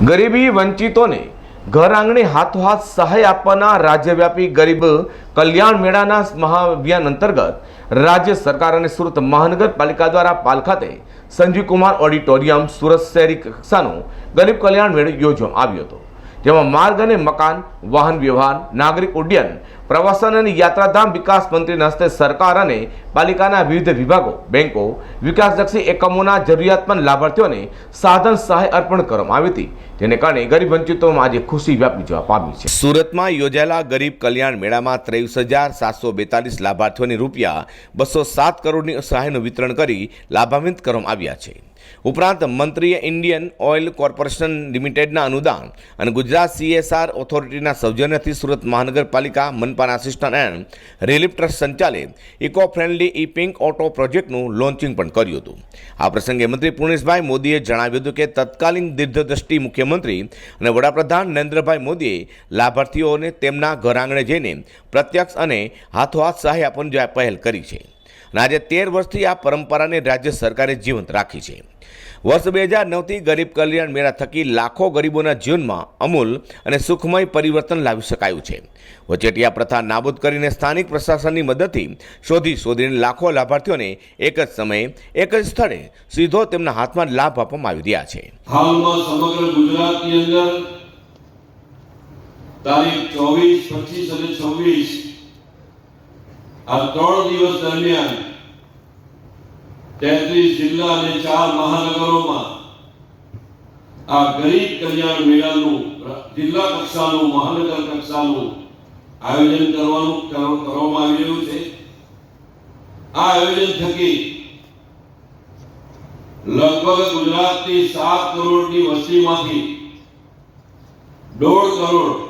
ગરીબી વંચિતોને ઘર આંગણે હાથોહાથ સહાય આપવાના રાજ્યવ્યાપી ગરીબ કલ્યાણ મેળાના મહાઅભિયાન અંતર્ગત રાજ્ય સરકાર અને સુરત મહાનગરપાલિકા દ્વારા પાલ ખાતે સંજીવ કુમાર ઓડિટોરિયમ સુરત શહેરી કક્ષાનો ગરીબ કલ્યાણ મેળો યોજવામાં આવ્યો હતો. જેમાં માર્ગ અને મકાન, વાહન વ્યવહાર, નાગરિક ઉડ્ડયન, પ્રવાસન અને યાત્રાધામ વિકાસ મંત્રીના હસ્તે સરકાર અને પાલિકાના વિવિધ વિભાગો બેન્કો વિકાસલક્ષી એકમોના જરૂરિયાતમંદ લાભાર્થીઓને સાધન સહાય અર્પણ કરવામાં આવી હતી. જેને કારણે ગરીબ વંચિતોમાં આજે ખુશી વ્યાપી જવા પામી છે. સુરતમાં યોજાયેલા ગરીબ કલ્યાણ મેળામાં ત્રેવીસ હજાર સાતસો બેતાલીસ લાભાર્થીઓને રૂપિયા બસો સાત કરોડની સહાયનું વિતરણ કરી લાભાન્વિત કરવામાં આવ્યા છે. ઉપરાંત મંત્રીએ ઇન્ડિયન ઓઇલ કોર્પોરેશન લિમિટેડના અનુદાન અને ગુજરાત સીએસઆર ઓથોરિટીના સૌજન્યથી સુરત મહાનગરપાલિકા મનપાના આસિસ્ટન્ટ એન્ડ રિલીફ ટ્રસ્ટ સંચાલિત eco friendly E pink auto પ્રોજેક્ટનું લોન્ચિંગ પણ કર્યું હતું. આ પ્રસંગે મંત્રી પુણેશભાઈ મોદીએ જણાવ્યું હતું કે તત્કાલીન દીર્ઘદ્રષ્ટિ મુખ્યમંત્રી અને વડાપ્રધાન નરેન્દ્રભાઈ મોદીએ લાભાર્થીઓને તેમના ઘર આંગણે જઈને પ્રત્યક્ષ અને હાથોહાથ સહાય આપવાની પહેલ કરી છે. અને આજે તેર વર્ષથી આ પરંપરાને રાજ્ય સરકારે જીવંત રાખી છે. વર્ષ બે હજાર નવથી ગરીબ કલ્યાણ મેળા થકી લાખો ગરીબોના જીવનમાં અમૂલ અને સુખમય પરિવર્તન લાવી શકાયું છે. વચેટિયા પ્રથા નાબૂદ કરીને સ્થાનિક પ્રશાસનની મદદથી શોધી શોધીને લાખો લાભાર્થીઓને એક જ સમયે, એક જ સ્થળે સીધો તેમના હાથમાં લાભ આપવામાં આવી રહ્યા છે. હાલમાં સમગ્ર ગુજરાતની અંદર તારીખ ચોવીસ, પચીસ અને છવ્વીસ આ ત્રણ દિવસ દરમિયાન તેત્રીસ જિલ્લા અને ચાર મહાનગરોમાં આ ગરીબ કલ્યાણ મેળાનું, જિલ્લા કક્ષાનું, મહાનગર કક્ષાનું આયોજન કરવાનું કરવામાં આવી રહ્યું છે. આ આયોજન થકી લગભગ ગુજરાતની સાત કરોડની વસ્તીમાંથી દોઢ કરોડ,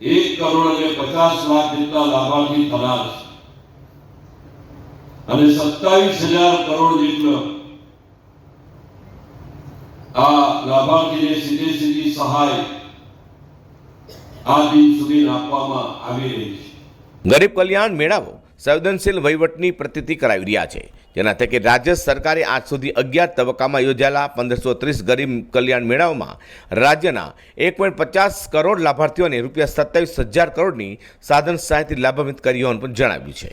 એક કરોડ અને પચાસ લાખ જેટલા લાભાર્થી થનાર છે. અને સત્તાવીસ હજાર કરોડ જેટલો આ લાભાર્થીને સીધે સીધી સહાય આ દિન સુધી આપવામાં આવી રહી છે. ગરીબ કલ્યાણ મેળાઓ સંવેદનશીલ વહીવટની પ્રતિતિ કરાવી રહ્યા છે. જેના થકી રાજ્ય સરકારે આજ સુધી અગિયાર તબક્કામાં યોજાયેલા પંદરસો ત્રીસ ગરીબ કલ્યાણ મેળાઓમાં રાજ્યના એક પોઈન્ટ પચાસ કરોડ લાભાર્થીઓને રૂપિયા સત્તાવીસ હજાર કરોડની સાધન સહાયથી લાભાન્વિત કરી હોવાનું પણ જણાવ્યું છે.